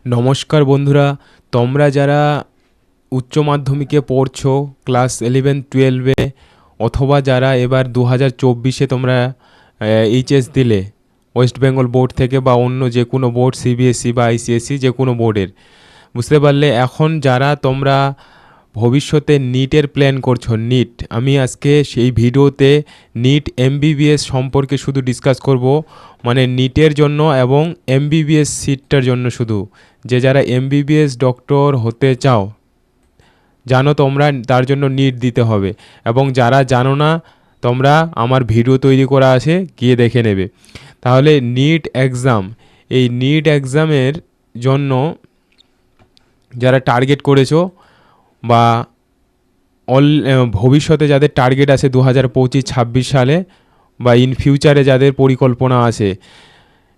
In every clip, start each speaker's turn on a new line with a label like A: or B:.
A: নমস্কার বন্ধুরা, তোমরা যারা উচ্চ মাধ্যমিকে পড়ছো, ক্লাস ইলেভেন টুয়েলভে অথবা যারা এবার দু হাজার চব্বিশে তোমরা এইচএস দিলে ওয়েস্ট বেঙ্গল বোর্ড থেকে বা অন্য যে কোনো বোর্ড সিবিএসসি বা আইসিএসসি যে কোনো বোর্ডের বুঝতে পারলে এখন যারা তোমরা ভবিষ্যতে নিটের প্ল্যান করছ। নিট, আমি আজকে সেই ভিডিওতে নিট এমবিবিএস সম্পর্কে শুধু ডিসকাস করব মানে নিটের জন্য এবং এমবিবিএস সিটটার জন্য শুধু। যে যারা এমবিবিএস ডক্টর হতে চাও, জানো তোমরা তার জন্য নিট দিতে হবে। এবং যারা জানো না, তোমরা আমার ভিডিও তৈরি করা আছে, গিয়ে দেখে নেবে। তাহলে নিট এক্সাম এই নিট এক্সামের জন্য যারা টার্গেট করেছ বা অল ভবিষ্যতে যাদের টার্গেট আছে দু হাজার পঁচিশ, ছাব্বিশ সালে বা ইন ফিউচারে যাদের পরিকল্পনা আছে,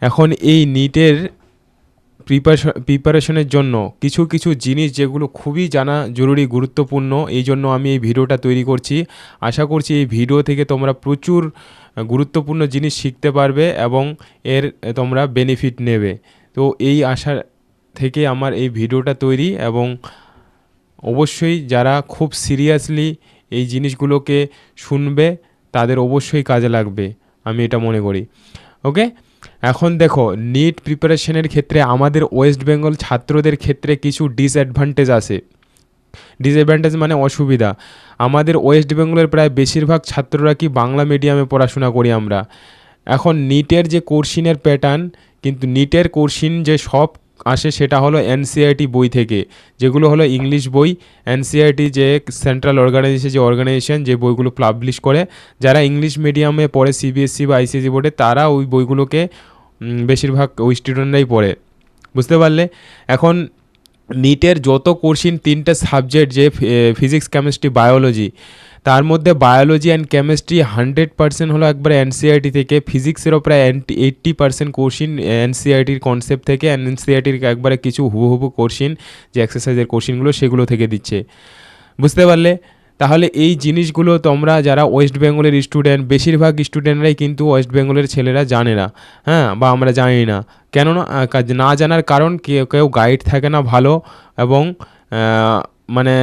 A: এখন এই নিটের প্রিপারেশন প্রিপারেশনের জন্য কিছু কিছু জিনিস যেগুলো খুবই জানা জরুরি, গুরুত্বপূর্ণ, এই জন্য আমি এই ভিডিওটা তৈরি করছি। আশা করছি এই ভিডিও থেকে তোমরা প্রচুর গুরুত্বপূর্ণ জিনিস শিখতে পারবে এবং এর তোমরা বেনিফিট নেবে। তো এই আশা থেকে আমার এই ভিডিওটা তৈরি এবং অবশ্যই যারা খুব সিরিয়াসলি এই জিনিসগুলোকে শুনবে, তাদের অবশ্যই কাজে লাগবে, আমি এটা মনে করি। ওকে এখন দেখো নিট প্রিপারেশনের ক্ষেত্রে আমাদের ওয়েস্ট বেঙ্গল ছাত্রদের ক্ষেত্রে কিছু ডিসঅ্যাডভান্টেজ আছে। ডিসঅ্যাডভান্টেজ মানে অসুবিধা। আমাদের ওয়েস্ট বেঙ্গলের প্রায় বেশিরভাগ ছাত্ররা কি বাংলা মিডিয়ামে পড়াশোনা করি আমরা। এখন নিটের যে কোর্সিনের প্যাটার্ন কিন্তু নিটের কোর্সিন যে সব আসে সেটা হলো এনসিআইটি বই থেকে, যেগুলো হলো ইংলিশ বই। এনসিআইটি যে সেন্ট্রাল অর্গানাইজেশন যে অর্গানাইজেশন যে বইগুলো পাবলিশ করে, যারা ইংলিশ মিডিয়ামে পড়ে সিবিএসসি বা আইসিএসসি বোর্ডে, তারা ওই বইগুলোকে বেশিরভাগ ওই স্টুডেন্টরাই পড়ে। বুঝতে পারলে? এখন নিটের যত কোর্সিন তিনটে সাবজেক্ট যে ফিজিক্স কেমিস্ট্রি বায়োলজি তার মধ্যে biology and chemistry hundred percent হলো একবার এনসিআরটি থেকে। ফিজিক্সেরও প্রায় এইট্টি পার্সেন্ট কোর্সিন এনসিআরটির কনসেপ্ট থেকে। এনসিআরটির একবারে কিছু হুবহুবু কোর্সিন, যে এক্সারসাইজের কোর্সিনগুলো সেগুলো থেকে দিচ্ছে। বুঝতে পারলে? তাহলে এই জিনিসগুলো তোমরা যারা ওয়েস্ট বেঙ্গলের স্টুডেন্ট বেশিরভাগ স্টুডেন্টরাই কিন্তু ওয়েস্ট বেঙ্গলের ছেলেরা জানে না হ্যাঁ? বা আমরা জানি না। কেননা না জানার কারণ কেউ কেউ গাইড থাকে না ভালো এবং মানে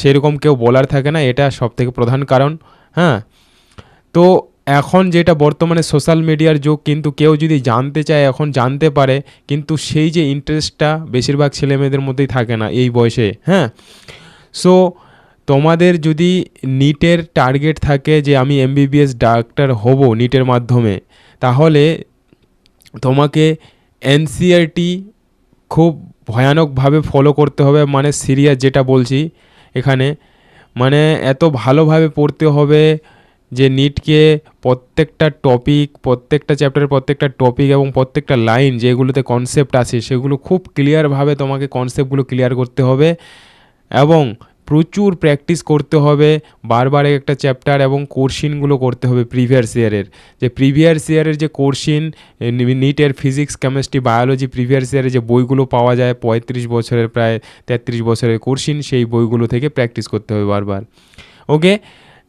A: সেরকম কেউ বলার থাকে না, এটা সব থেকে প্রধান কারণ হ্যাঁ? তো এখন যেটা বর্তমানে সোশ্যাল মিডিয়ার যুগ, কিন্তু কেউ যদি জানতে চায়, এখন জানতে পারে, কিন্তু সেই যে ইন্টারেস্টটা বেশিরভাগ ছেলে মেয়েদের মধ্যেই থাকে না এই বয়সে হ্যাঁ? সো তোমাদের যদি নিটের টার্গেট থাকে যে আমি এমবিবিএস ডাক্তার হব নিটের মাধ্যমে, তাহলে তোমাকে এনসিআরটি খুব ভয়ানকভাবে ফলো করতে হবে মানে সিরিয়াস যেটা বলছি এখানে। মানে এত ভালোভাবে পড়তে হবে যে নিটকে প্রত্যেকটা টপিক প্রত্যেকটা চ্যাপ্টারের প্রত্যেকটা টপিক এবং প্রত্যেকটা লাইন যেগুলোতে কনসেপ্ট আছে, সেগুলো খুব ক্লিয়ারভাবে তোমাকে কনসেপ্টগুলো ক্লিয়ার করতে হবে। এবং প্রচুর প্র্যাকটিস করতে হবে, বারবার একটা চ্যাপ্টার এবং কোর্সিনগুলো করতে হবে প্রিভিয়াস ইয়ারের যে প্রিভিয়াস ইয়ারের যে কোর্সিন নিটের ফিজিক্স কেমিস্ট্রি বায়োলজি প্রিভিয়াস ইয়ারের যে বইগুলো পাওয়া যায়, পঁয়ত্রিশ বছরের প্রায় তেত্রিশ বছরের কোর্সিন সেই বইগুলো থেকে প্র্যাকটিস করতে হবে বারবার। ওকে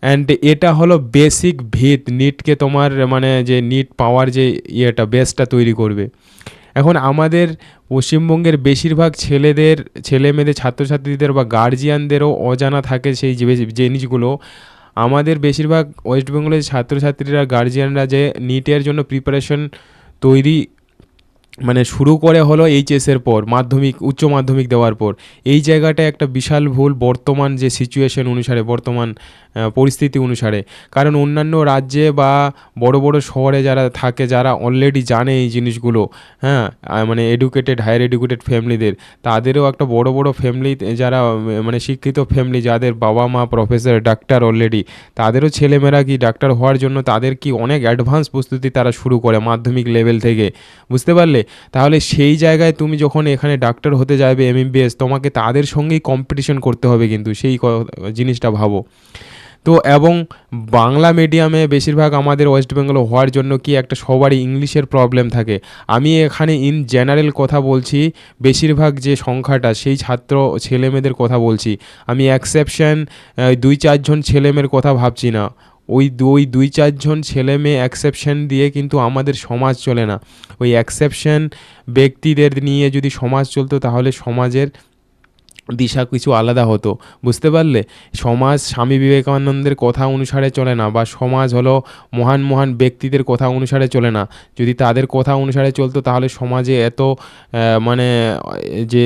A: অ্যান্ড এটা হলো বেসিক ভিত নিটকে তোমার মানে যে নিট পাওয়ার যে ইয়েটা বেসটা তৈরি করবে। এখন আমাদের পশ্চিমবঙ্গের বেশিরভাগ ছেলেদের, ছেলে মেয়েদের, ছাত্রছাত্রীদের বা গার্জিয়ানদেরও অজানা থাকে সেই জিনিসগুলো। আমাদের বেশিরভাগ ওয়েস্ট বেঙ্গলের ছাত্রছাত্রীরা গার্জিয়ানরা যে নিটের জন্য প্রিপারেশন তৈরি মানে শুরু করে হলো এইচএসের পর, মাধ্যমিক, উচ্চ মাধ্যমিক দেওয়ার পর। এই জায়গাটা একটা বিশাল ভুল বর্তমান যে সিচুয়েশন অনুসারে, বর্তমান পরিস্থিতি অনুসারে। কারণ অন্যান্য রাজ্যে বা বড় বড় শহরে যারা থাকে, যারা অলরেডি জানে এই জিনিসগুলো হ্যাঁ মানে এডুকেটেড হায়ার এডুকেটেড ফ্যামিলিদের তাদেরও একটা বড় বড় ফ্যামিলি যারা মানে শিক্ষিত ফ্যামিলি যাদের বাবা মা প্রফেসর ডাক্তার অলরেডি তাদেরও ছেলেমেয়েরা কি ডাক্তার হওয়ার জন্য তাদের কি অনেক অ্যাডভান্স প্রস্তুতি তারা শুরু করে মাধ্যমিক লেভেল থেকে? বুঝতে পারলে? তাহলে সেই জায়গায় তুমি যখন এখানে ডাক্তার হতে যাবে এমবিবিএস তোমাকে তাদের সঙ্গেই কম্পিটিশন করতে হবে কিন্তু, সেই জিনিসটা ভাবো। তো এবং বাংলা মিডিয়ামে বেশিরভাগ আমাদের ওয়েস্ট বেঙ্গল হওয়ার জন্য কি একটা সবারই ইংলিশের প্রবলেম থাকে। আমি এখানে ইন জেনারেল কথা বলছি, বেশিরভাগ যে সংখ্যাটা, সেই ছাত্র ছেলেমেয়েদের কথা বলছি। আমি এক্সেপশন দুই চারজন ছেলেমেয়ের কথা ভাবছি না। ওই ওই দুই, চারজন ছেলে মেয়ে অ্যাকসেপশন দিয়ে কিন্তু আমাদের সমাজ চলে না। ওই অ্যাকসেপশন ব্যক্তিদের নিয়ে যদি সমাজ চলতো তাহলে সমাজের দিশা কিছু আলাদা হতো, বুঝতে পারলে? সমাজ স্বামী বিবেকানন্দের কথা অনুসারে চলে না বা সমাজ হলো মহান মহান ব্যক্তিদের কথা অনুসারে চলে না। যদি তাদের কথা অনুসারে চলতো, তাহলে সমাজে এত মানে যে,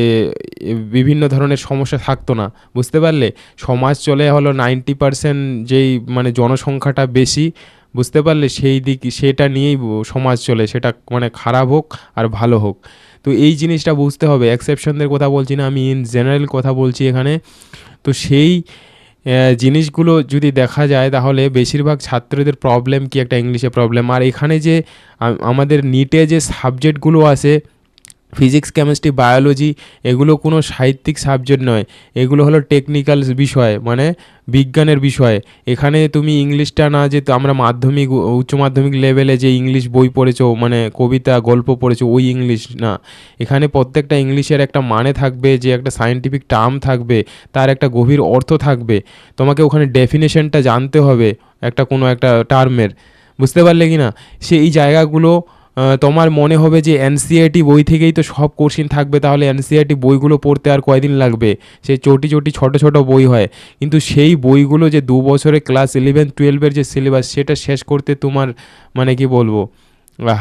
A: বিভিন্ন ধরনের সমস্যা থাকতো না, বুঝতে পারলে? সমাজ চলে হলো নাইনটি পারসেন্ট যেই মানে জনসংখ্যাটা বেশি, বুঝতে পারলে? সেই দিক, সেটা নিয়েই সমাজ চলে, সেটা মানে খারাপ হোক আর ভালো হোক। তো এই জিনিসটা বুঝতে হবে। এক্সেপশনদের কথা বলছি না, আমি ইন জেনারেল কথা বলছি এখানে। তো সেই জিনিসগুলো যদি দেখা যায়, তাহলে বেশিরভাগ ছাত্রদের প্রবলেম কি? একটা ইংলিশে প্রবলেম আর এখানে যে আমাদের নিটে যে সাবজেক্টগুলো আছে ফিজিক্স কেমিস্ট্রি বায়োলজি এগুলো কোনো সাহিত্যিক সাবজেক্ট নয়। এগুলো হলো টেকনিক্যাল বিষয় মানে বিজ্ঞানের বিষয়। এখানে তুমি ইংলিশটা না যে আমরা মাধ্যমিক, উচ্চ মাধ্যমিক লেভেলে যে ইংলিশ বই পড়েছো মানে কবিতা, গল্প পড়েছো, ওই ইংলিশ না। এখানে প্রত্যেকটা ইংলিশের একটা মানে থাকবে, যে একটা সায়েন্টিফিক টার্ম থাকবে, তার একটা গভীর অর্থ থাকবে। তোমাকে ওখানে ডেফিনেশনটা জানতে হবে, একটা কোনো একটা টার্মের বুঝতে পারলে কি না? সেই জায়গাগুলো তোমার মনে হবে যে এনসিআরটি বই থেকেই তো সব কোশ্চিন থাকবে, তাহলে এনসিআরটি বইগুলো পড়তে আর কয়দিন লাগবে? সে চটি চটি ছোট ছোট বই হয়। কিন্তু সেই বইগুলো যে দু বছরে ক্লাস ইলেভেন টুয়েলভের যে সিলেবাস সেটা শেষ করতে তোমার মানে কি বলব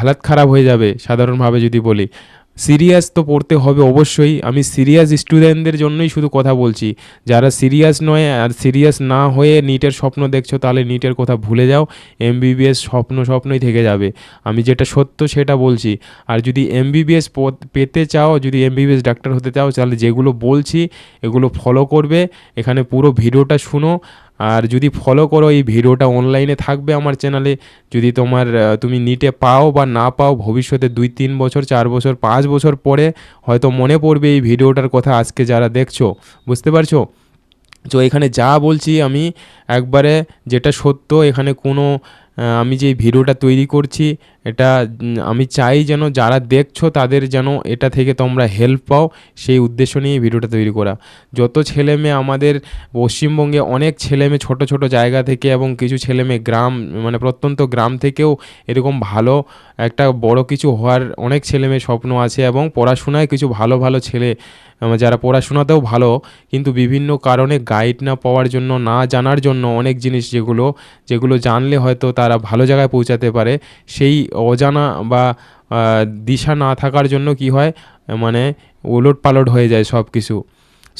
A: হালাত খারাপ হয়ে যাবে, সাধারণভাবে যদি বলি। সিরিয়াস তো পড়তে হবে অবশ্যই। আমি সিরিয়াস স্টুডেন্টদের জন্যই শুধু কথা বলছি। যারা সিরিয়াস নয় আর সিরিয়াস না হয়ে নিটের স্বপ্ন দেখছ, তাহলে নিটের কথা ভুলে যাও। এমবিবিএস স্বপ্ন স্বপ্নই থেকে যাবে। আমি যেটা সত্য সেটা বলছি। আর যদি এমবিবিএস পেতে চাও, যদি এমবিবিএস ডাক্তার হতে চাও, তাহলে যেগুলো বলছি, এগুলো ফলো করবে। এখানে পুরো ভিডিওটা শুনো। আর যদি ফলো করো এই ভিডিওটা অনলাইনে থাকবে আমার চ্যানেলে যদি তোমার তুমি নিটে পাও বা না পাও, ভবিষ্যতে দুই, তিন বছর, চার বছর, পাঁচ বছর পরে হয়তো মনে পড়বে এই ভিডিওটার কথা আজকে যারা দেখছ, বুঝতে পারছ? তো এখানে যা বলছি আমি একবারে যেটা সত্য, এখানে কোনো আমি যে ভিডিওটা তৈরি করছি, এটা আমি চাই যেন যারা দেখছ তাদের যেন এটা থেকে তোমরা হেল্প পাও, সেই উদ্দেশ্য নিয়ে ভিডিওটা তৈরি করা। যত ছেলে মেয়ে আমাদের পশ্চিমবঙ্গে অনেক ছেলে মেয়ে ছোটো ছোটো জায়গা থেকে এবং কিছু ছেলে মেয়ে গ্রাম মানে প্রত্যন্ত গ্রাম থেকেও এরকম ভালো একটা বড় কিছু হওয়ার অনেক ছেলে মেয়ে স্বপ্ন আছে এবং পড়াশোনায় কিছু ভালো ভালো ছেলে যারা পড়াশোনাতেও ভালো, কিন্তু বিভিন্ন কারণে গাইড না পাওয়ার জন্য, না জানার জন্য অনেক জিনিস যেগুলো যেগুলো জানলে হয়তো তারা ভালো জায়গায় পৌঁছাতে পারে, সেই অজানা বা দিশা না থাকার জন্য কি হয় মানে ওলট পালট হয়ে যায় সব কিছু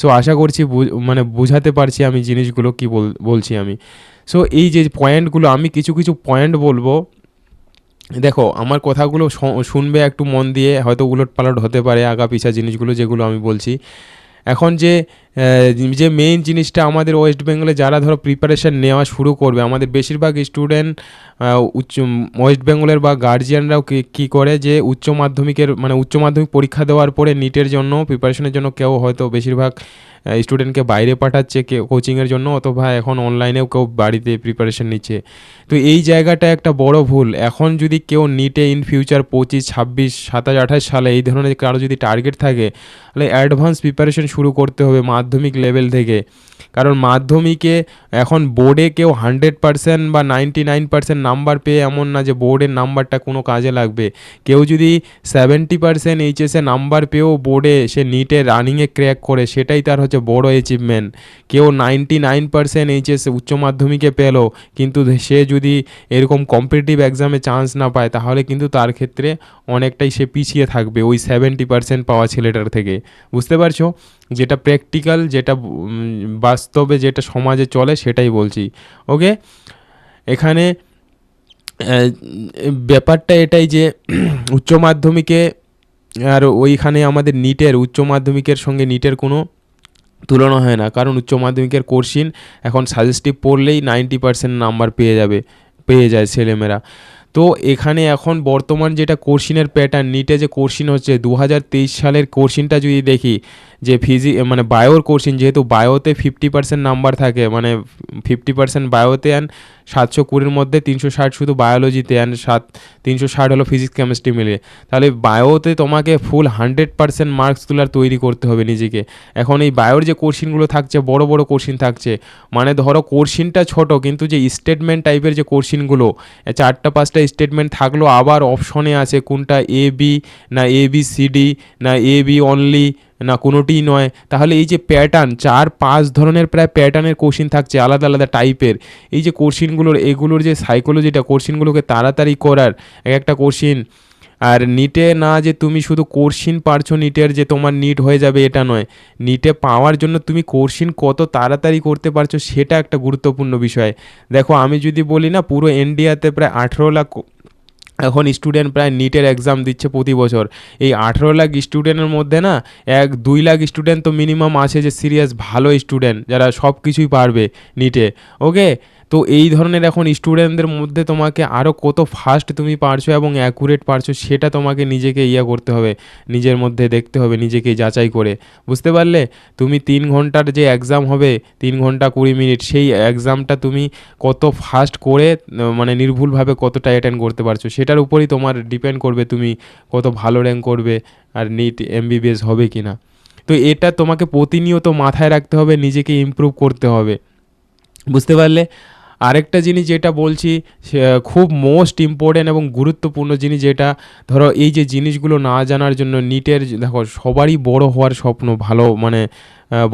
A: সো আশা করছি মানে বোঝাতে পারছি আমি জিনিসগুলো কি বলছি আমি। সো এই যে পয়েন্টগুলো আমি কিছু কিছু পয়েন্ট বলব। দেখো, আমার কথাগুলো শুনবে একটু মন দিয়ে, হয়তো উলট পালট হতে পারে আগা পিছা জিনিসগুলো যেগুলো আমি বলছি। এখন যে যে মেইন জিনিসটা আমাদের ওয়েস্ট বেঙ্গলে যারা ধরো প্রিপারেশান নেওয়া শুরু করবে, আমাদের বেশিরভাগ স্টুডেন্ট উচ্চ ওয়েস্ট বেঙ্গলের বা গার্জিয়ানরাও কী করে যে উচ্চ মাধ্যমিকের মানে উচ্চ মাধ্যমিক পরীক্ষা দেওয়ার পরে নিটের জন্য প্রিপারেশনের জন্য কেউ হয়তো বেশিরভাগ স্টুডেন্টকে বাইরে পাঠাচ্ছে কেউ কোচিংয়ের জন্য, অথবা এখন অনলাইনেও কেউ বাড়িতে প্রিপারেশন নিচ্ছে। তো এই জায়গাটা একটা বড় ভুল। এখন যদি কেউ নিটে ইন ফিউচার পঁচিশ, ছাব্বিশ, সাতাশ, আঠাশ সালে এই ধরনের কারও যদি টার্গেট থাকে, তাহলে অ্যাডভান্স প্রিপারেশন শুরু করতে হবে। মাধ্যমিক লেভেল থেকে। কারণ মাধ্যমিকে এখন বোর্ডে কেউ হান্ড্রেড পার্সেন্ট বা নাইনটি নাইন পার্সেন্ট নাম্বার পেয়ে এমন না যে বোর্ডের নাম্বারটা কোনো কাজে লাগবে। কেউ যদি সেভেন্টি পার্সেন্ট এইচএসে নাম্বার পেয়েও বোর্ডে সে নিটে রানিংয়ে ক্র্যাক করে, সেটাই তার হচ্ছে বড় অ্যাচিভমেন্ট কেউ নাইনটি নাইন পার্সেন্ট এইচএস উচ্চ মাধ্যমিকে পেল, কিন্তু সে যদি এরকম কম্পিটিটিভ এক্সামে চান্স না পায়, তাহলে কিন্তু তার ক্ষেত্রে অনেকটাই সে পিছিয়ে থাকবে ওই সেভেন্টি পার্সেন্ট পাওয়া ছেলেটার থেকে। বুঝতে পারছ? যেটা প্র্যাকটিক্যাল যেটা বাস্তবে যেটা সমাজে চলে সেটাই বলছি ওকে এখানে ব্যাপারটা এটাই যে, উচ্চ মাধ্যমিকে আর ওইখানে আমাদের নিটের উচ্চ মাধ্যমিকের সঙ্গে নিটের কোনো তুলনা হয় না, কারণ উচ্চ মাধ্যমিকের কোর্সিন এখন সাজেস্টিভ পড়লেই নাইনটি পার্সেন্ট নাম্বার পেয়ে যাবে, পেয়ে যায় ছেলেমেয়েরা। তো এখানে এখন বর্তমান যেটা কোর্সিনের প্যাটার্ন নিটে যে কোর্সিন হচ্ছে দু হাজার তেইশ সালের কোর্সিনটা যদি দেখি যে ফিজি মানে বায়োর কোশ্চিন, যেহেতু বায়োতে ফিফটি পার্সেন্ট নাম্বার থাকে মানে ফিফটি পার্সেন্ট বায়োতে অ্যান্ড সাতশো কুড়ির মধ্যে তিনশো ষাট শুধু বায়োলজিতে অ্যান্ড সাত, তিনশো ষাট হলো ফিজিক্স কেমিস্ট্রি মিলিয়ে। তাহলে বায়োতে তোমাকে ফুল হান্ড্রেড পার্সেন্ট মার্কস তোলার তৈরি করতে হবে নিজেকে। এখন এই বায়োর যে কোশ্চিনগুলো থাকছে, বড় বড় কোশ্চিন থাকছে মানে ধরো কোশ্চিনটা ছোট, কিন্তু যে স্টেটমেন্ট টাইপের যে কোশ্চিনগুলো, চারটা পাঁচটা স্টেটমেন্ট থাকল, আবার অপশনে আছে কোনটা এ বি না এ বি সি ডি না এ বি অনলি না, কোনোটিই নয়। তাহলে এই যে প্যাটার্ন চার পাঁচ ধরনের প্রায় প্যাটার্নের কোশ্চিন থাকছে, আলাদা আলাদা টাইপের এই যে কোশ্চিনগুলোর এগুলোর যে সাইকোলজিটা কোশ্চিনগুলোকে তাড়াতাড়ি করার এক একটা কোশ্চিন আর নিটে না যে তুমি শুধু কোর্সিন পারছ নিটের যে তোমার নিট হয়ে যাবে, এটা নয়। নিটে পাওয়ার জন্য তুমি কোর্সিন কত তাড়াতাড়ি করতে পারছ, সেটা একটা গুরুত্বপূর্ণ বিষয়। দেখো, আমি যদি বলি না, পুরো ইন্ডিয়াতে প্রায় আঠেরো লাখ এখন স্টুডেন্ট প্রায় নিটের এক্সাম দিচ্ছে প্রতি বছর। এই আঠেরো লাখ স্টুডেন্টের মধ্যে না, এক, দুই লাখ স্টুডেন্ট তো মিনিমাম আছে যে সিরিয়াস ভালো স্টুডেন্ট যারা সব কিছুই পারবে নিটে ওকে তো এই ধরনের এখন স্টুডেন্টদের মধ্যে তোমাকে আরও কত ফাস্ট তুমি পারছ এবং অ্যাকুরেট পারছ, সেটা তোমাকে নিজেকে ইয়া করতে হবে, নিজের মধ্যে দেখতে হবে, নিজেকে যাচাই করে। বুঝতে পারলে? তুমি তিন ঘণ্টার যে এক্সাম হবে, তিন ঘণ্টা কুড়ি মিনিট, সেই এক্সামটা তুমি কত ফাস্ট করে মানে নির্ভুলভাবে কতটা অ্যাটেন্ড করতে পারছ, সেটার উপরই তোমার ডিপেন্ড করবে তুমি কত ভালো র্যাঙ্ক করবে আর নিট এমবিবিএস হবে কি না তো এটা তোমাকে প্রতিনিয়ত মাথায় রাখতে হবে, নিজেকে ইমপ্রুভ করতে হবে। বুঝতে পারলে? আরেকটা জিনিস যেটা বলছি খুব মোস্ট ইম্পর্ট্যান্ট এবং গুরুত্বপূর্ণ জিনিস যেটা, ধরো এই যে জিনিসগুলো না জানার জন্য নিটের দেখো সবারই বড় হওয়ার স্বপ্ন, ভালো মানে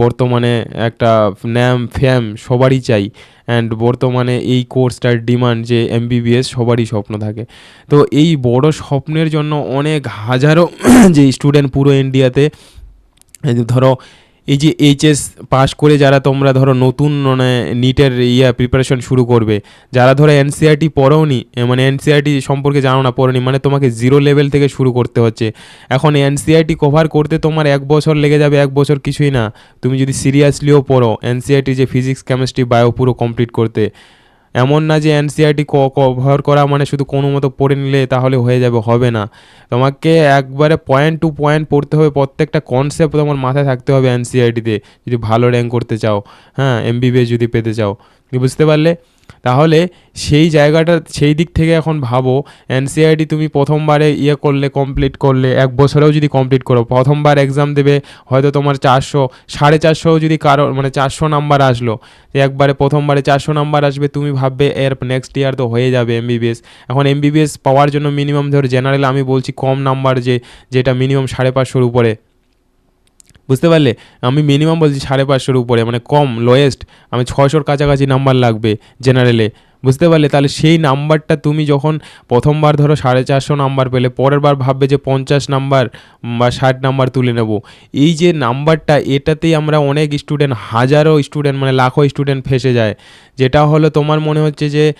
A: বর্তমানে একটা ন্যাম, ফ্যাম সবারই চাই। অ্যান্ড বর্তমানে এই কোর্সটার ডিমান্ড যে এমবিবিএস সবারই স্বপ্ন থাকে। তো এই বড় স্বপ্নের জন্য অনেক হাজারো, যে স্টুডেন্ট পুরো ইন্ডিয়াতে ধরো এই যে এইচএস পাস করে যারা তোমরা ধরো নতুন মানে নিটের ইয়া প্রিপারেশন শুরু করবে, যারা ধরো এনসিআরটি পড়োনি মানে এনসিআরটি সম্পর্কে জানো না, পড়োনি মানে তোমাকে জিরো লেভেল থেকে শুরু করতে হচ্ছে। এখন এনসিআরটি কভার করতে তোমার এক বছর লেগে যাবে, এক বছর কিছুই না। তুমি যদি সিরিয়াসলিও পড়ো এনসিআরটি যে ফিজিক্স কেমিস্ট্রি বায়ো পুরো কমপ্লিট করতে। এমন না যে এনসিআরটি কভার করা মানে শুধু কোনো মতো পড়ে নিলে তাহলে হয়ে যাবে, হবে না। তোমাকে একবারে পয়েন্ট টু পয়েন্ট পড়তে হবে, প্রত্যেকটা কনসেপ্ট তোমার মাথায় থাকতে হবে এনসিআরটিতে যদি ভালো র্যাঙ্ক করতে চাও হ্যাঁ এমবিবিএস যদি পেতে চাও। বুঝতে পারলে? তাহলে সেই জায়গাটা, সেই দিক থেকে এখন ভাবো এনসিআরটি তুমি প্রথমবারে ইয়ে করলে কমপ্লিট করলে, এক বছরেও যদি কমপ্লিট করো, প্রথমবার এক্সাম দেবে, হয়তো তোমার চারশো, সাড়ে চারশোও যদি কারও মানে চারশো নাম্বার আসলো একবারে প্রথমবারে চারশো নাম্বার আসবে, তুমি ভাববে, এর নেক্সট ইয়ার তো হয়ে যাবে এমবিবিএস এখন এমবিবিএস পাওয়ার জন্য মিনিমাম ধর জেনারেল আমি বলছি কম নাম্বার যে, যেটা মিনিমাম সাড়ে পাঁচশোর উপরে। বুঝতে পারলে? আমি মিনিমাম বলছি সাড়ে পাঁচশোর উপরে মানে কম লোয়েস্ট আমি ছশোর কাছাকাছি নাম্বার লাগবে জেনারেলে বুঝতে পারলে? তাহলে সেই নাম্বারটা তুমি যখন প্রথমবার ধরো সাড়ে চারশো নাম্বার পেলে পরের বার ভাববে যে পঞ্চাশ নাম্বার বা ষাট নাম্বার তুলে নেব। এই যে নাম্বারটা, এটাতেই আমরা অনেক স্টুডেন্ট হাজারো স্টুডেন্ট মানে লাখো স্টুডেন্ট ফেসে যায়। যেটা হলো তোমার মনে হচ্ছে যে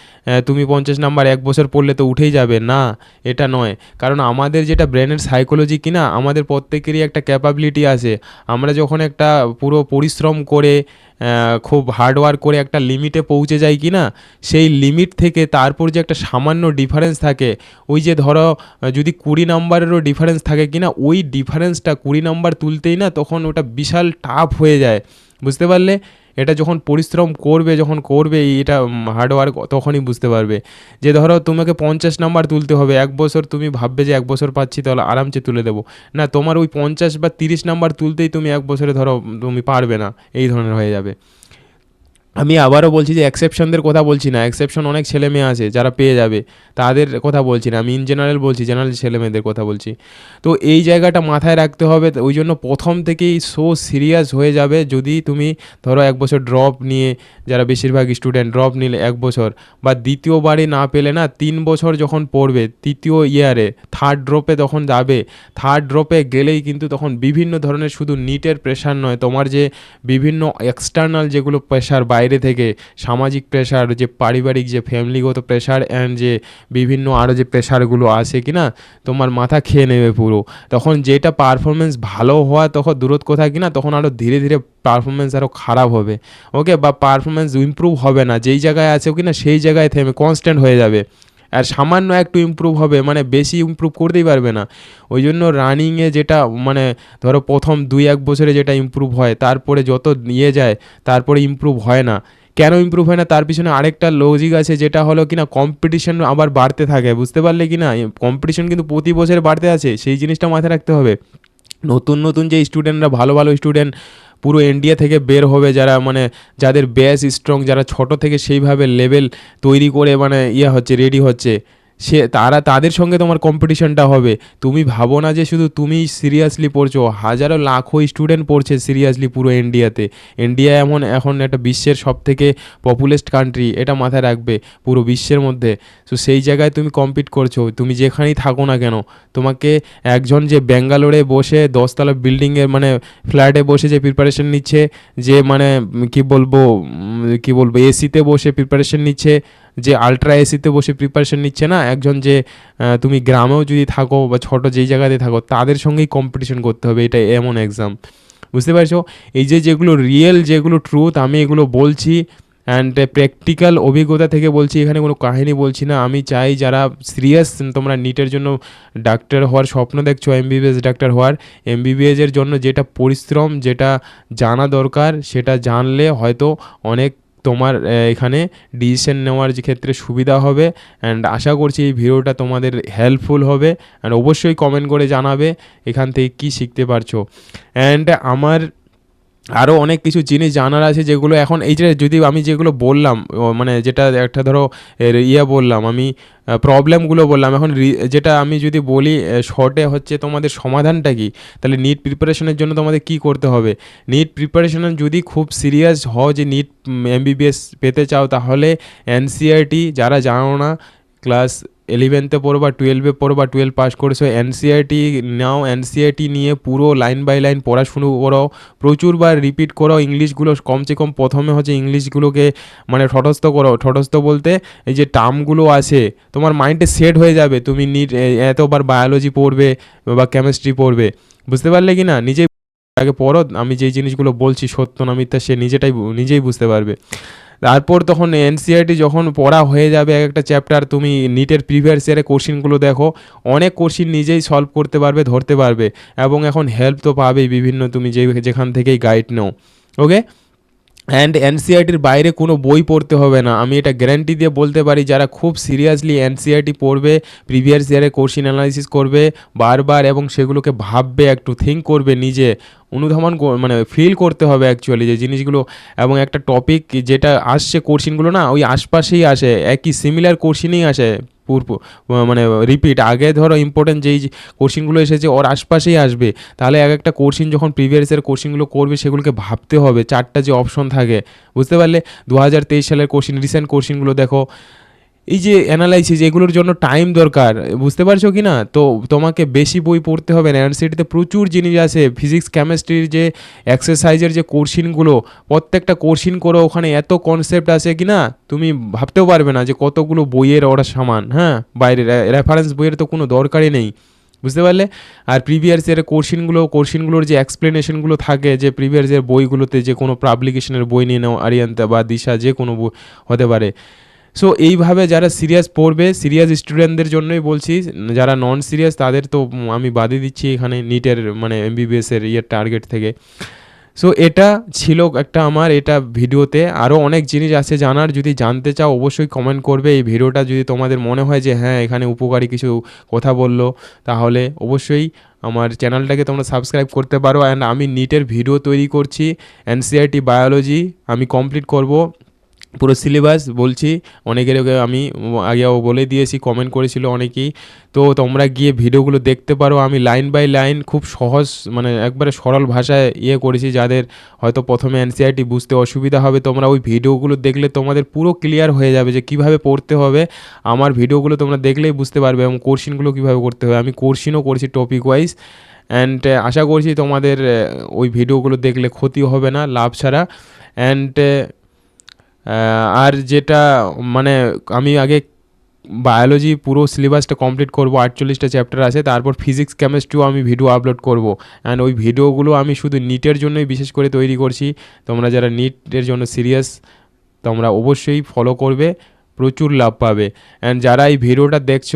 A: তুমি পঞ্চাশ নাম্বার এক বছর পড়লে তো উঠেই যাবে। না, এটা নয়। কারণ আমাদের যেটা ব্রেনের সাইকোলজি কিনা, আমাদের প্রত্যেকেরই একটা ক্যাপাবিলিটি আছে। আমরা যখন একটা পুরো পরিশ্রম করে খুব হার্ডওয়ার্ক করে একটা লিমিটে পৌঁছে যায় কি না, সেই লিমিট থেকে তারপর যে একটা সামান্য ডিফারেন্স থাকে, ওই যে ধরো যদি কুড়ি নাম্বারেরও ডিফারেন্স থাকে কি না, ওই ডিফারেন্সটা কুড়ি নাম্বার তুলতেই না তখন ওটা বিশাল টাফ হয়ে যায়। বুঝতে পারলে? এটা যখন পরিশ্রম করবে, যখন করবে, এটা হার্ডওয়ার্ক তখনই বুঝতে পারবে। যে ধরো তোমাকে পঞ্চাশ নাম্বার তুলতে হবে, এক বছর তুমি ভাববে যে এক বছর পাচ্ছি, তাহলে আরামসে তুলে দেবো। না, তোমার ওই পঞ্চাশ বা তিরিশ নাম্বার তুলতেই তুমি এক বছরে ধরো তুমি পারবে না। এই ধরনের হয়ে যাবে। আমি আবারও বলছি যে এক্সেপশনদের কথা বলছি না। এক্সেপশন অনেক ছেলে মেয়ে আছে যারা পেয়ে যাবে। তাদের কথা বলছি না। আমি ইন জেনারেল বলছি জেনারেল ছেলে মেয়েদের কথা বলছি। তো এই জায়গাটা মাথায় রাখতে হবে। ওই জন্য প্রথম থেকেই সো সিরিয়াস হয়ে যাবে যদি তুমি ধরো এক বছর ড্রপ নিয়ে যারা বেশিরভাগ স্টুডেন্ট ড্রপ নিলে এক বছর বা দ্বিতীয়বারে না পেলে না তিন বছর যখন পড়বে, তৃতীয় ইয়ারে থার্ড ড্রপে তখন যাবে। থার্ড ড্রপে গেলেই কিন্তু তখন বিভিন্ন ধরনের শুধু নিটের প্রেশার নয়, তোমার যে বিভিন্ন এক্সটার্নাল যেগুলো প্রেশার বাইরে থেকে সামাজিক প্রেশার যে পারিবারিক যে ফ্যামিলিগত প্রেশার অ্যান্ড যে বিভিন্ন আরও যে প্রেশারগুলো আছে কি না তোমার মাথা খেয়ে নেবে পুরো। তখন যেটা পারফরমেন্স ভালো হওয়া তখন দূরত কোথায় কি না তখন আরও ধীরে ধীরে পারফরমেন্স আরও খারাপ হবে। ওকে বা পারফরমেন্স ইম্প্রুভ হবে না। যেই জায়গায় আছে কি না সেই জায়গায় থেমে কনস্ট্যান্ট হয়ে যাবে। আর সামান্য একটু ইমপ্রুভ হবে মানে বেশি ইমপ্রুভ করতেই পারবে না। ওই জন্য রানিংয়ে যেটা মানে ধরো প্রথম দুই এক বছরে যেটা ইমপ্রুভ হয়, তারপরে যত নিয়ে যায়, তারপরে ইমপ্রুভ হয় না। কেন ইমপ্রুভ হয় না? তার পিছনে আরেকটা লজিক আছে, যেটা হলো কিনা কম্পিটিশন আবার বাড়তে থাকে, বুঝতে পারলে কি না কম্পিটিশন কিন্তু প্রতি বছরে বাড়তে আছে, সেই জিনিসটা মাথায় রাখতে হবে। নতুন নতুন যে স্টুডেন্টরা ভালো ভালো স্টুডেন্ট পুরো ইন্ডিয়া থেকে বের হবে যারা মানে যাদের ব্যাস স্ট্রং যারা ছোট থেকে সেইভাবে লেভেল তৈরি করে মানে ইয়ে হচ্ছে রেডি হচ্ছে। সে তারা, তাদের সঙ্গে তোমার কম্পিটিশনটা হবে। তুমি ভাবো না যে শুধু তুমি সিরিয়াসলি পড়ছো। হাজারো লাখো স্টুডেন্ট পড়ছে সিরিয়াসলি পুরো ইন্ডিয়াতে ইন্ডিয়া এমন এখন একটা বিশ্বের সব থেকে পপুলেস্ট কান্ট্রি এটা মাথায় রাখবে পুরো বিশ্বের মধ্যে। সো সেই জায়গায় তুমি কম্পিট করছ। তুমি যেখানেই থাকো না কেন, তোমাকে একজন যে ব্যাঙ্গালোরে বসে দশতলা বিল্ডিংয়ের মানে ফ্ল্যাটে বসে যে প্রিপারেশন নিচ্ছে, যে মানে কি বলব কি বলব এসিতে বসে প্রিপারেশন নিচ্ছে যে আলট্রা এসিতে বসে প্রিপারেশন নিচ্ছে না, একজন যে তুমি গ্রামেও যদি থাকো বা ছোটো যেই জায়গাতে থাকো, তাদের সঙ্গেই কম্পিটিশন করতে হবে, এটা এমন এক্সাম বুঝতে পারছ? এই যে যেগুলো রিয়েল যেগুলো ট্রুথ আমি এগুলো বলছি অ্যান্ড প্র্যাকটিক্যাল অভিজ্ঞতা থেকে বলছি, এখানে কোনো কাহিনী বলছি না। আমি চাই যারা সিরিয়াস তোমরা নিটের জন্য ডাক্তার হওয়ার স্বপ্ন দেখছ এমবিবিএস ডাক্তার হওয়ার এমবিবিএসের জন্য যেটা পরিশ্রম, যেটা জানা দরকার, সেটা জানলে হয়তো অনেক তোমার এখানে ডিসিশন নেওয়ার যে ক্ষেত্রে সুবিধা হবে অ্যান্ড আশা করছি এই ভিডিওটা তোমাদের হেল্পফুল হবে অ্যান্ড অবশ্যই কমেন্ট করে জানাবে এখান থেকে কী শিখতে পারছ অ্যান্ড আমার আরও অনেক কিছু জিনিস জানার আছে যেগুলো এখন এই যে যদি আমি যেগুলো বললাম মানে যেটা একটা ধরো ইয়ে বললাম, আমি প্রবলেমগুলো বললাম, এখন যেটা আমি যদি বলি শর্টে হচ্ছে তোমাদের সমাধানটা কি? তাহলে নিট প্রিপারেশনের জন্য তোমাদের কি করতে হবে? নিট প্রিপারেশন যদি খুব সিরিয়াস হও যে নিট এমবিবিএস পেতে চাও, তাহলে এনসিআরটি যারা জানো না ক্লাস ইলেভেনতে পড়ো বা টুয়েলভে পড়ো বা টুয়েলভ পাস করেছ এনসিআরটি নাও এনসিআরটি নিয়ে পুরো লাইন বাই লাইন পড়াশুনো করো। প্রচুরবার রিপিট করো, ইংলিশগুলো কমসে কম প্রথমে হচ্ছে ইংলিশগুলোকে মানে ঠটস্থ করো। ঠটস্থ বলতে এই যে টার্মগুলো আছে, তোমার মাইন্ডে সেট হয়ে যাবে, তুমি নিট এতবার বায়োলজি পড়বে বা কেমিস্ট্রি পড়বে। বুঝতে পারলে কি না নিজেই আগে পড়ো, আমি যেই জিনিসগুলো বলছি সত্য না সে নিজেটাই, নিজেই বুঝতে পারবে। তারপর তখন এনসিআরটি যখন পড়া হয়ে যাবে এক একটা চ্যাপ্টার তুমি নিটের প্রিভিয়াস ইয়ারে কোশ্চিনগুলো দেখো, অনেক কোশ্চিন নিজেই সলভ করতে পারবে, ধরতে পারবে এবং এখন হেল্প তো পাবেই বিভিন্ন তুমি যে যেখান থেকেই গাইড নাও ওকে অ্যান্ড এনসিআরটির বাইরে কোনো বই পড়তে হবে না। আমি এটা গ্যারান্টি দিয়ে বলতে পারি, যারা খুব সিরিয়াসলি এনসিআরটি পড়বে প্রিভিয়াস ইয়ারে কোশ্চিন অ্যানালাইসিস করবে, বারবার এবং সেগুলোকে ভাববে, একটু থিঙ্ক করবে নিজে অনুধাবন মানে ফিল করতে হবে অ্যাকচুয়ালি যে জিনিসগুলো এবং একটা টপিক যেটা আসছে কোশ্চিনগুলো না ওই আশপাশেই আসে, একই সিমিলার কোশ্চিনেই আসে পূর্ব মানে রিপিট আগে ধরো ইম্পর্টেন্ট যেই কোশ্চিনগুলো এসেছে ওর আশপাশেই আসবে, তাহলে এক একটা কোশ্চিন যখন প্রিভিয়াস ইয়ার কোশ্চিনগুলো করবে সেগুলোকে ভাবতে হবে, চারটা যে অপশন থাকে, বুঝতে পারলে? দু হাজার তেইশ সালের কোশ্চিন রিসেন্ট কোশ্চিনগুলো দেখো এই যে অ্যানালাইসিস এগুলোর জন্য টাইম দরকার, বুঝতে পারছ কি না? তো তোমাকে বেশি বই পড়তে হবে না এনসিটিতে প্রচুর জিনিস আছে ফিজিক্স কেমিস্ট্রির যে এক্সারসাইজের যে কোর্সিনগুলো প্রত্যেকটা কোর্সিন করে ওখানে এত কনসেপ্ট আছে কি না? তুমি ভাবতেও পারবে না যে কতগুলো বইয়ের ওরা সামান হ্যাঁ? বাইরে রেফারেন্স বইয়ের তো কোনো দরকারই নেই, বুঝতে পারলে? আর প্রিভিয়াস ইয়ারের কোর্সিনগুলো কোর্সিনগুলোর যে এক্সপ্লেনেশনগুলো থাকে, যে প্রিভিয়াস ইয়ার বইগুলোতে যে কোনো পাবলিকেশনের বই নিয়ে নাও আরিয়ান্তা বা দিশা যে কোনো বই হতে পারে। সো এইভাবে যারা সিরিয়াস পড়বে সিরিয়াস স্টুডেন্টদের জন্যই বলছি, যারা নন সিরিয়াস তাদের তো আমি বাদে দিচ্ছি এখানে নিটের মানে এমবিবিএসের ইয়ের টার্গেট থেকে। সো এটা ছিল একটা আমার এটা ভিডিওতে। আরও অনেক জিনিস আছে জানার, যদি জানতে চাও অবশ্যই কমেন্ট করবে। এই ভিডিওটা যদি তোমাদের মনে হয় যে হ্যাঁ এখানে উপকারী কিছু কথা বলল, তাহলে অবশ্যই আমার চ্যানেলটাকে তোমরা সাবস্ক্রাইব করতে পারো। অ্যান্ড আমি নিটের ভিডিও তৈরি করছি এনসিআরটি বায়োলজি আমি কমপ্লিট করব। পুরো সিলেবাস বলছি, অনেকের আমি আগেও বলে দিয়েছি কমেন্ট করেছিল অনেকেই। তো তোমরা গিয়ে ভিডিওগুলো দেখতে পারো, আমি লাইন বাই লাইন খুব সহজ মানে একবারে সরল ভাষায় ইয়ে করেছি, যাদের হয়তো প্রথমে এনসিআরটি বুঝতে অসুবিধা হবে, তোমরা ওই ভিডিওগুলো দেখলে তোমাদের পুরো ক্লিয়ার হয়ে যাবে যে কীভাবে পড়তে হবে। আমার ভিডিওগুলো তোমরা দেখলেই বুঝতে পারবে এবং কোর্সিনগুলো কীভাবে করতে হবে। আমি কোর্সিনও করছি টপিক ওয়াইজ অ্যান্ড আশা করছি তোমাদের ওই ভিডিওগুলো দেখলে ক্ষতি হবে না, লাভ ছাড়া। অ্যান্ড আর যেটা মানে আমি আগে বায়োলজি পুরো সিলেবাসটা কমপ্লিট করব, আটচল্লিশটা চ্যাপ্টার আছে, তারপর ফিজিক্স কেমিস্ট্রিও আমি ভিডিও আপলোড করব। অ্যান্ড ওই ভিডিওগুলো আমি শুধু নিটের জন্যই বিশেষ করে তৈরি করছি। তোমরা যারা নিটের জন্য সিরিয়াস তোমরা অবশ্যই ফলো করবে, প্রচুর লাভ পাবে। অ্যান্ড যারা এই ভিডিওটা দেখছ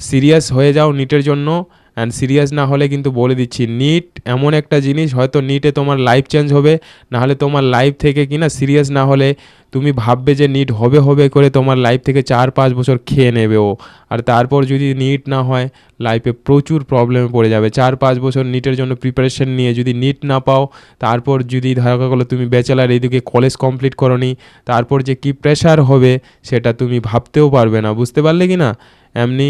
A: সিরিয়াস হয়ে যাও নিটের জন্য অ্যান্ড সিরিয়াস না হলে কিন্তু বলে দিচ্ছি নিট এমন একটা জিনিস, হয়তো নিটে তোমার লাইফ চেঞ্জ হবে, নাহলে তোমার লাইফ থেকে কিনা সিরিয়াস না হলে তুমি ভাববে যে নিট হবে হবে করে তোমার লাইফ থেকে চার পাঁচ বছর খেয়ে নেবে ও। আর তারপর যদি নিট না হয় লাইফে প্রচুর প্রবলেমে পড়ে যাবে। চার পাঁচ বছর নিটের জন্য প্রিপারেশন নিয়ে যদি নিট না পাও, তারপর যদি ধারকা গেলো তুমি ব্যাচেলার এইদিকে কলেজ কমপ্লিট করনি, তারপর যে কী প্রেশার হবে, সেটা তুমি ভাবতেও পারবে না। বুঝতে পারলে কি না এমনি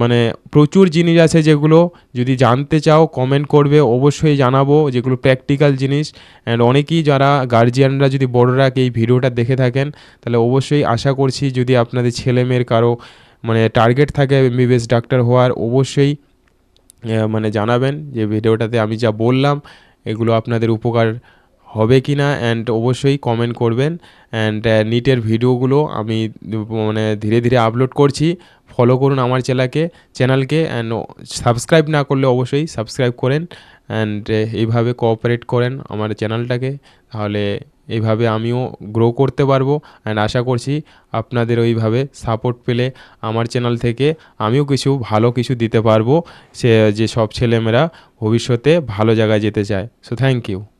A: মানে প্রচুর জিনিস আছে যেগুলো যদি জানতে চাও কমেন্ট করবে, অবশ্যই জানাব যেগুলো প্র্যাকটিক্যাল জিনিস অ্যান্ড অনেকেই যারা গার্জিয়ানরা যদি বড়রা এই ভিডিওটা দেখে থাকেন, তাহলে অবশ্যই আশা করছি যদি আপনাদের ছেলে মেয়ের কারও মানে টার্গেট থাকে এমবিবিএস ডাক্তার হওয়ার, অবশ্যই মানে জানাবেন যে ভিডিওটাতে আমি যা বললাম, এগুলো আপনাদের উপকার হবে কি না অ্যান্ড অবশ্যই কমেন্ট করবেন অ্যান্ড নিটের ভিডিওগুলো আমি মানে ধীরে ধীরে আপলোড করছি। ফলো করুন আমার চ্যানেলকে চ্যানেলকে অ্যান্ড সাবস্ক্রাইব না করলে অবশ্যই সাবস্ক্রাইব করেন অ্যান্ড এইভাবে কোঅপারেট করেন আমার চ্যানেলটাকে তাহলে এইভাবে আমিও গ্রো করতে পারব অ্যান্ড আশা করছি আপনাদের ওইভাবে সাপোর্ট পেলে আমার চ্যানেল থেকে আমিও কিছু ভালো কিছু দিতে পারব, সে, যে সব ছেলেমেয়েরা ভবিষ্যতে ভালো জায়গায় যেতে চায়। So thank you